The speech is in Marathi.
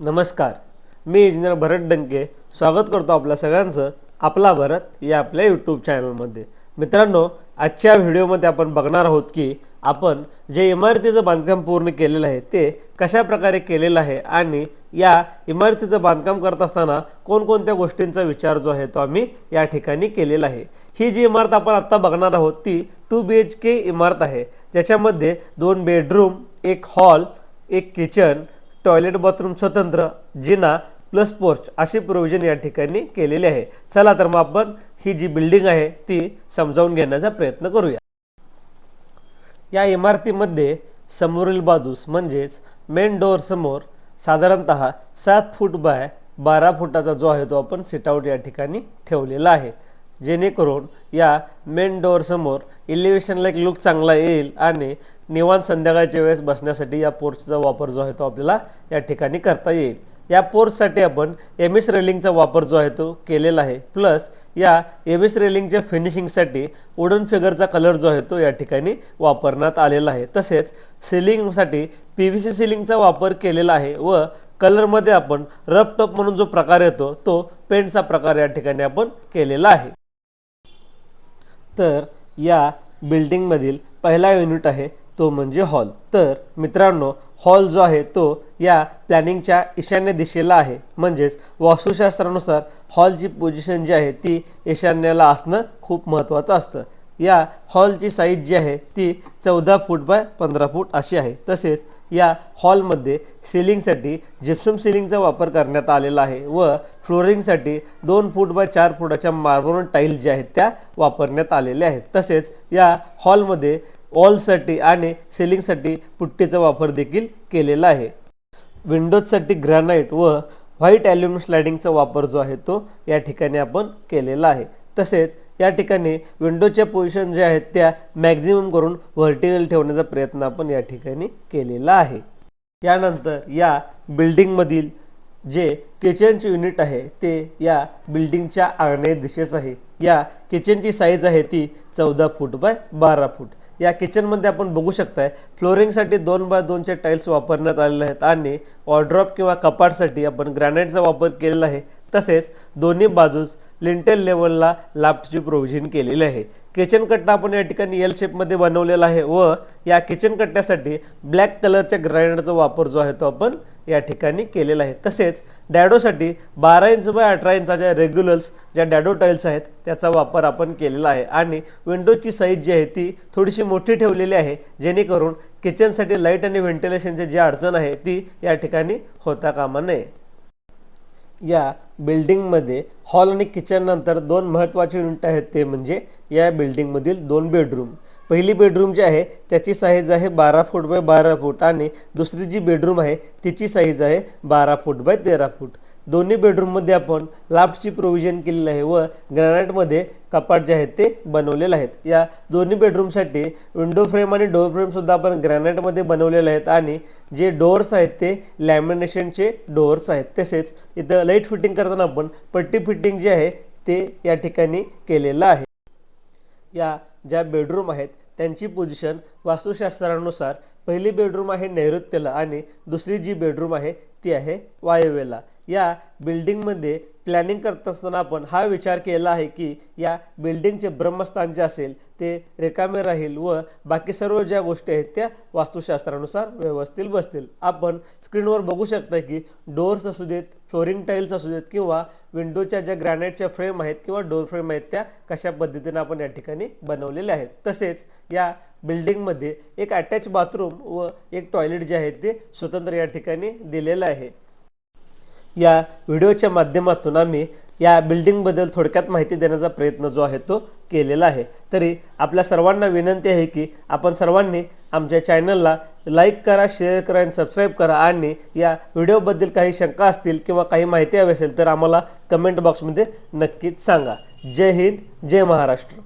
नमस्कार. मी इंजिनियर भरत डंके. स्वागत करतो आपल्या सगळ्यांचं आपला भरत या आपल्या यूट्यूब चॅनलमध्ये मित्रांनो आजच्या व्हिडिओमध्ये आपण बघणार आहोत की आपण जे इमारतीचं बांधकाम पूर्ण केलेलं आहे ते कशा प्रकारे केलेलं आहे आणि या इमारतीचं बांधकाम करत असताना कोणकोणत्या गोष्टींचा विचार जो आहे तो आम्ही या ठिकाणी केलेला आहे. ही जी इमारत आपण आत्ता बघणार आहोत ती टू बी एच के इमारत आहे. ज्याच्यामध्ये दोन बेडरूम एक हॉल एक किचन टॉयलेट बाथरूम स्वतंत्र जिना प्लस पोर्च असे प्रोव्हिजन या ठिकाणी केलेले आहे. चला तर मग आपण ही जी बिल्डिंग आहे ती समजावून घेण्याचा प्रयत्न करूया. या इमारतीमध्ये समोरील बाजूस म्हणजेच मेन डोअर समोर साधारणत सात फूट बाय बारा फुटाचा जो आहे तो आपण सिटआउट या ठिकाणी ठेवलेला आहे. जेणेकरून या मेन डोअर समोर इलिव्हेशनला एक लुक चांगला येईल आणि निवांत संध्याकाळच्या वेळेस बसण्यासाठी या पोर्चचा वापर जो आहे तो आपल्याला या ठिकाणी करता येईल. या पोर्चसाठी आपण एम एस रेलिंगचा वापर जो आहे तो केलेला आहे. प्लस या एम एस रेलिंगच्या फिनिशिंगसाठी वुडन फिगरचा कलर जो आहे तो या ठिकाणी वापरण्यात आलेला आहे. तसेच सिलिंगसाठी पी व्ही सी सिलिंगचा वापर केलेला आहे व कलरमध्ये आपण रफ टॉप म्हणून जो प्रकार येतो तो पेंटचा प्रकार या ठिकाणी आपण केलेला आहे. तर या बिल्डिंगमधील पहिला युनिट आहे तो म्हणजे हॉल. तर मित्रांनो हॉल जो आहे तो या प्लॅनिंगच्या ईशान्य दिशेला आहे. म्हणजेच वास्तुशास्त्रानुसार हॉलची पोझिशन जी आहे ती ईशान्येला असणं खूप महत्त्वाचं असतं. या हॉलची साईज जी आहे ती चौदा फूट बाय पंधरा फूट अशी आहे. तसेच या हॉलमध्ये सिलिंगसाठी जिप्सम सिलिंगचा वापर करण्यात आलेला आहे व फ्लोरिंगसाठी दोन फूट बाय चार फुटाच्या मार्बल टाईल ज्या आहेत त्या वापरण्यात आलेल्या आहेत. तसेच या हॉलमध्ये वॉलसाठी आणि सिलिंगसाठी पुट्टीचा वापर देखील केलेला आहे. विंडोजसाठी ग्रॅनाईट व व्हाईट ॲल्युमिनियम स्लायडिंगचा वापर जो आहे तो या ठिकाणी आपण केलेला आहे. तसेच या ठिकाणी विंडोच्या पोझिशन ज्या आहेत त्या मॅक्झिमम करून व्हर्टिकल ठेवण्याचा प्रयत्न आपण या ठिकाणी केलेला आहे. यानंतर या बिल्डिंगमधील जे किचनचे युनिट आहे ते या बिल्डिंगच्या आग्नेय दिशेस आहे. या किचनची साईज आहे ती चौदा फूट बाय बारा फूट. या किचनमध्ये आपण बघू शकताय फ्लोरिंगसाठी दोन बाय दोनचे टाईल्स वापरण्यात आलेले आहेत आणि वॉर्ड्रॉप किंवा कपाटसाठी आपण ग्रॅनाईटचा वापर केलेला आहे. तसेच दोन्ही बाजूस लिंटेल लेवलला लाफ्टची प्रोव्हिजन केलेली आहे. किचन कट्टा आपण या ठिकाणी एल शेपमध्ये बनवलेला आहे व या किचन कट्ट्यासाठी ब्लॅक कलरच्या ग्राइंडरचा वापर जो आहे तो आपण या ठिकाणी केलेला आहे. तसेच डॅडोसाठी बारा इंच बाय अठरा इंचाच्या रेग्युलर्स ज्या डॅडो टाईल्स आहेत त्याचा वापर आपण केलेला आहे. आणि विंडोची साईज जी आहे ती थोडीशी मोठी ठेवलेली आहे जेणेकरून किचनसाठी लाइट आणि व्हेंटिलेशनची जी अडचण आहे ती या ठिकाणी होता कामा नये. या बिल्डिंगमध्ये हॉल आणि किचन नंतर दोन महत्त्वाचे युनिट आहेत ते म्हणजे या बिल्डिंगमधील दोन बेडरूम पहिली बेडरूम जी आहे त्याची साईज आहे बारा फूट बाय बारा फूट आणि दुसरी जी बेडरूम आहे तिची साईज आहे बारा फूट बाय तेरा फूट. दोन्ही बेडरूममध्ये आपण लाफ्टची प्रोव्हिजन केलेली आहे व ग्रॅनाईटमध्ये कपाट जे आहेत ते बनवलेले आहेत. या दोन्ही बेडरूमसाठी विंडो फ्रेम आणि डोअर फ्रेमसुद्धा आपण ग्रॅनाईटमध्ये बनवलेले आहेत आणि जे डोअर्स आहेत ते लॅमिनेशनचे डोअर्स आहेत. तसेच इथं लाइट फिटिंग करताना आपण पट्टी फिटिंग जे आहे ते या ठिकाणी केलेलं आहे. या ज्या बेडरूम आहेत त्यांची पोझिशन वास्तुशास्त्रानुसार पहिली बेडरूम आहे नैऋत्यला आणि दुसरी जी बेडरूम आहे ती आहे वायव्येला. या बिल्डिंगमध्ये प्लॅनिंग करत असताना आपण हा विचार केला आहे की या बिल्डिंगचे ब्रह्मस्थान जे असेल ते रिकामे राहील व बाकी सर्व ज्या गोष्टी आहेत त्या वास्तुशास्त्रानुसार व्यवस्थित बसतील. आपण स्क्रीनवर बघू शकता की डोअर्स असू देत फ्लोरिंग टाईल्स असू देत किंवा विंडोच्या ज्या ग्रॅनाईटच्या फ्रेम आहेत किंवा डोअर फ्रेम आहेत त्या कशा पद्धतीने आपण या ठिकाणी बनवलेल्या आहेत. तसेच या बिल्डिंगमध्ये एक अटॅच बाथरूम व एक टॉयलेट जे आहे ते स्वतंत्र या ठिकाणी दिलेलं आहे. या व्हिडिओच्या माध्यमातून आम्ही या बिल्डिंगबद्दल थोडक्यात माहिती देण्याचा प्रयत्न जो आहे तो केलेला आहे. तरी आपल्या सर्वांना विनंती आहे की आपण सर्वांनी आमच्या चॅनलला लाईक करा शेअर करा आणि सबस्क्राईब करा. आणि या व्हिडिओबद्दल काही शंका असतील किंवा काही माहिती हवी असेल तर आम्हाला कमेंट बॉक्समध्ये नक्कीच सांगा. जय हिंद जय महाराष्ट्र.